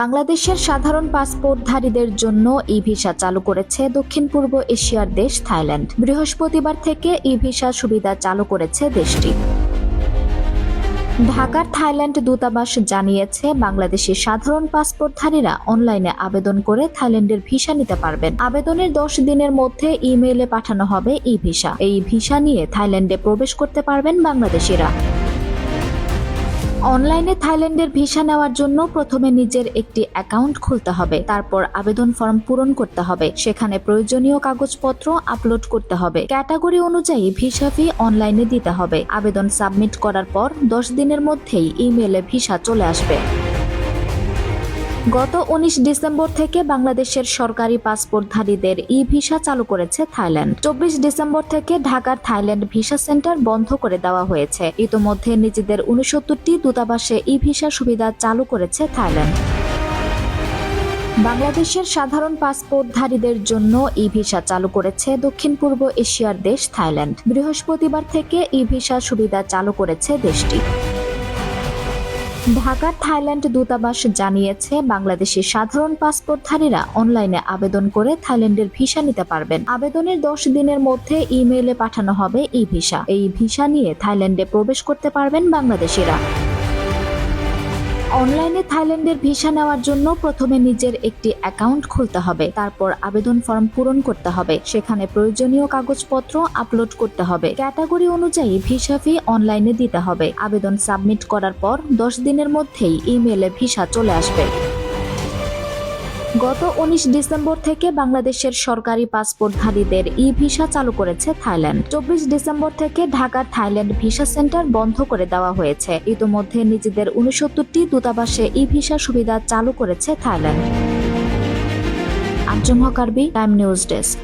বাংলাদেশের সাধারণ পাসপোর্টধারীদের জন্য ই ভিসা চালু করেছে দক্ষিণ পূর্ব এশিয়ার দেশ থাইল্যান্ড। বৃহস্পতিবার থেকে ই ভিসা সুবিধা চালু করেছে দেশটি। ঢাকার থাইল্যান্ড দূতাবাস জানিয়েছে, বাংলাদেশি সাধারণ পাসপোর্টধারীরা অনলাইনে আবেদন করে থাইল্যান্ডের ভিসা নিতে পারবেন। আবেদনের দশ দিনের মধ্যে ইমেইলে পাঠানো হবে ই ভিসা। এই ভিসা নিয়ে থাইল্যান্ডে প্রবেশ করতে পারবেন বাংলাদেশিরা। অনলাইনে থাইল্যান্ডের ভিসা নেওয়ার জন্য প্রথমে নিজের একটি অ্যাকাউন্ট খুলতে হবে। তারপর আবেদন ফর্ম পূরণ করতে হবে। সেখানে প্রয়োজনীয় কাগজপত্র আপলোড করতে হবে। ক্যাটাগরি অনুযায়ী ভিসা ফি অনলাইনে দিতে হবে। আবেদন সাবমিট করার পর দশ দিনের মধ্যেই ইমেলে ভিসা চলে আসবে। গত উনিশ ডিসেম্বর থেকে বাংলাদেশের সরকারি পাসপোর্টধারীদের ই ভিসা চালু করেছে থাইল্যান্ড। চব্বিশ ডিসেম্বর থেকে ঢাকার থাইল্যান্ড ভিসা সেন্টার বন্ধ করে দেওয়া হয়েছে। ইতোমধ্যে নিজেদের উনসত্তরটি দূতাবাসে ই ভিসা সুবিধা চালু করেছে থাইল্যান্ড। বাংলাদেশের সাধারণ পাসপোর্টধারীদের জন্য ই ভিসা চালু করেছে দক্ষিণ পূর্ব এশিয়ার দেশ থাইল্যান্ড। বৃহস্পতিবার থেকে ই ভিসা সুবিধা চালু করেছে দেশটি। ঢাকার থাইল্যান্ড দূতাবাস জানিয়েছে, বাংলাদেশের সাধারণ পাসপোর্টধারীরা অনলাইনে আবেদন করে থাইল্যান্ডের ভিসা নিতে পারবেন। আবেদনের দশ দিনের মধ্যে ইমেইলে পাঠানো হবে ই ভিসা। এই ভিসা নিয়ে থাইল্যান্ডে প্রবেশ করতে পারবেন বাংলাদেশিরা। অনলাইনে থাইল্যান্ডের ভিসা নেওয়ার জন্য প্রথমে নিজের একটি অ্যাকাউন্ট খুলতে হবে, তারপর আবেদন ফর্ম পূরণ করতে হবে, সেখানে প্রয়োজনীয় কাগজপত্র আপলোড করতে হবে। ক্যাটাগরি অনুযায়ী ভিসা ফি অনলাইনে দিতে হবে। আবেদন সাবমিট করার পর দশ দিনের মধ্যেই ইমেলে ভিসা চলে আসবে। গত উনিশ ডিসেম্বর থেকে বাংলাদেশের সরকারি পাসপোর্টধারীদের ই ভিসা চালু করেছে থাইল্যান্ড। চব্বিশ ডিসেম্বর থেকে ঢাকার থাইল্যান্ড ভিসা সেন্টার বন্ধ করে দেওয়া হয়েছে। ইতোমধ্যে নিজেদের উনসত্তরটি দূতাবাসে ই ভিসা সুবিধা চালু করেছে থাইল্যান্ড। আঞ্জুম হকারবি, টাইম নিউজ ডেস্ক।